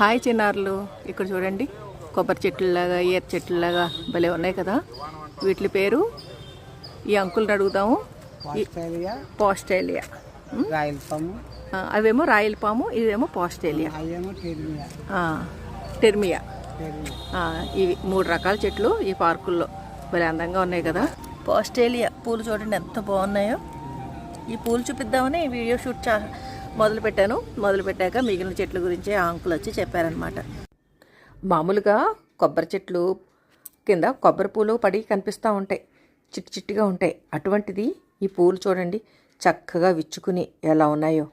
Hi చిన్నారులు. ఇక్కడ చూడండి కొబ్బరి చెట్లలాగా ఈత చెట్లలాగా భలే ఉన్నాయి కదా. వీటి పేరు ఈ అంకుల్ని రాయలపాము ఆ, అవేమో రాయల్ పాము ఇదేమో పాస్ట్రేలియా అయ్యేమో టెర్మియా. ఇవి మూడు రకాల చెట్లు ఈ పార్కుల్లో భలే అందంగా ఉన్నాయి కదా. ఆస్ట్రేలియా పూలు చూడండి ఎంత బాగున్నాయో. ఈ పూలు చూపిద్దామని వీడియో షూట్ చా మొదలు పెట్టాను మొదలు పెట్టాక మిగిలిన చెట్ల గురించి ఆ అంకుల్ వచ్చి చెప్పారనమాట మామూలుగా కొబ్బరి చెట్లు కింద కొబ్బరి పూలు పడి కనిపిస్తూ ఉంటాయి. చిట్టి చిట్టిగా ఉంటాయి. అటువంటిది ఈ పూలు చూడండి. చక్కగా విచ్చుకుని ఎలా ఉన్నాయో.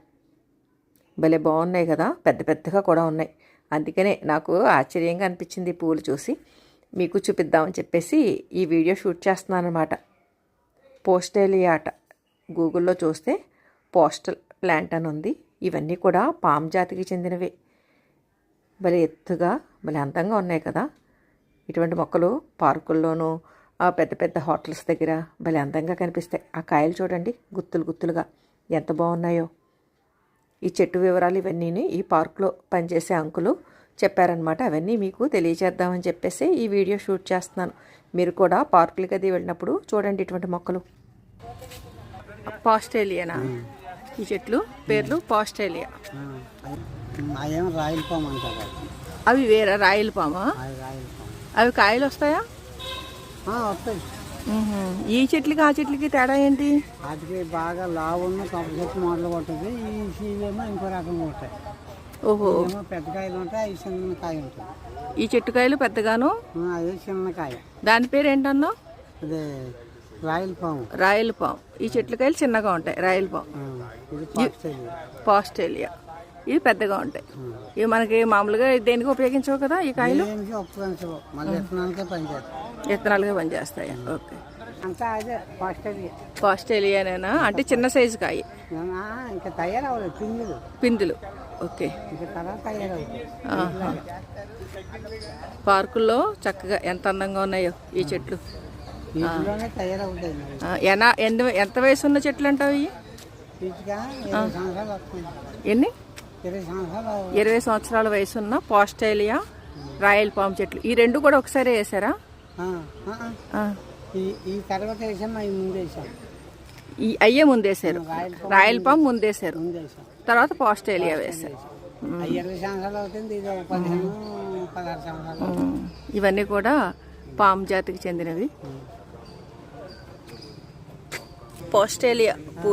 భలే బాగున్నాయి కదా. పెద్ద పెద్దగా కూడా ఉన్నాయి. అందుకనే నాకు ఆశ్చర్యంగా అనిపించింది ఈ పూలు చూసి. మీకు చూపిద్దామని చెప్పేసి ఈ వీడియో షూట్ చేస్తున్నాను అనమాట పోస్టేలియా ఆట. గూగుల్లో చూస్తే పోస్టల్. ప్లాంట్ అని ఉంది. ఇవన్నీ కూడా పామ్ జాతికి చెందినవే. భలే ఎత్తుగా భలే అందంగా ఉన్నాయి కదా. ఇటువంటి మొక్కలు పార్కుల్లోనూ ఆ పెద్ద పెద్ద హోటల్స్ దగ్గర భలే అందంగా కనిపిస్తాయి. ఆ కాయలు చూడండి గుత్తులు గుత్తులుగా. ఎంత బాగున్నాయో. ఈ చెట్టు వివరాలు ఇవన్నీ ఈ పార్కులో పనిచేసే అంకులు చెప్పారనమాట అవన్నీ మీకు తెలియజేద్దామని చెప్పేసి ఈ వీడియో షూట్ చేస్తున్నాను. మీరు కూడా పార్కులకి అది వెళ్ళినప్పుడు చూడండి ఇటువంటి మొక్కలు. పాస్ట్రేలియానా ఈ చెట్లు పేర్లు పాస్ట్రేలియా. అయ్యేమో రాయలపాము అంటారు. అవి. వేరే? రాయల పామా? అవి కాయలు వస్తాయా? వస్తాయి. ఈ చెట్లకి ఆ చెట్లకి తేడా ఏంటి? వాటికి బాగా లావున్న కొబ్బరి చెట్టు మొదలు కొట్టదు. ఈ సీలేమో ఇంకో రకంగా ఉంటాయి. ఓహో. ఏమో పెద్ద కాయలు ఉంటాయి అవి చిన్న కాయ ఉంటుంది ఈ చెట్టు కాయలు పెద్దగాను? అది చిన్న కాయ. దాని పేరు ఏంటన్నా అదే రాయలపాము రాయల పాము. ఈ చెట్ల కాయలు చిన్నగా ఉంటాయి రాయల పాము. పాస్ట్రేలియా ఇవి పెద్దగా ఉంటాయి. ఇవి మనకి మామూలుగా దేనికి ఉపయోగించవు కదా ఈ కాయలు? మళ్ళీ విత్తనాలకే పనిచేస్తాయి. విత్తనాలుగా పనిచేస్తాయి. ఓకే. పాస్ట్రేలియానేనా అంటే చిన్న సైజు కాయ. ఇంకా పిందులు. పిందులు. ఓకే. పార్కుల్లో చక్కగా ఎంత అందంగా ఉన్నాయో ఈ చెట్లు. ఎన్ని ఎంత వయసు ఉన్న చెట్లు అంటావు ఇవి? ఎన్ని? ఇరవై సంవత్సరాలు ఇరవై సంవత్సరాల వయసు ఉన్న పాస్ట్రేలియా రాయల్ పామ్ చెట్లు. ఈ రెండు కూడా ఒకసారి వేసారా. ఈ తర్వాత ఈ అయ్యే ముందేశారు. Royal palm ముందేశారు. తర్వాత పాస్ట్రేలియా వేశారు. ఇవన్నీ కూడా పామ్ జాతికి చెందినవి. పాస్ట్రేలియా